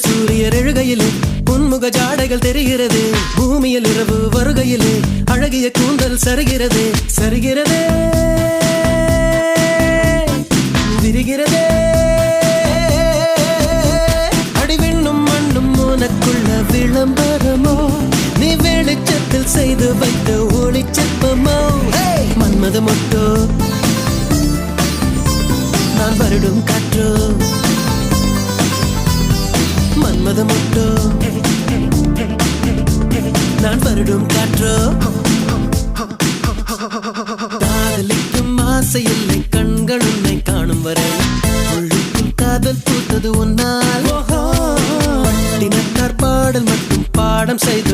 சூரியர் எழுகையிலே உன்முக ஜாடைகள் தெரிகிறது. பூமியில் இரவு வருகையிலே அழகிய கூந்தல் சருகிறது. சருகிறதே. விரிகிறதே. அடிவிண்ணும் மண்ணும் உனக்குள்ள விளம்பரமோ? நீ வெளிச்சத்தில் செய்து வைத்த ஒளிச்சப்பமோ மன்மத மொட்டோ நான் வருடும் காற்றோ? மன்மத மொட்டோ நான் வருடும் காற்றோ? காதலிக்கும் ஆசை இல்லை கண்கள் உன்னை காணும் வரை. உள்ளுக்குள் காதல் பூத்தது உன்னால். பட்டினத்தார் பாடல் மட்டும் பாடம் செய்து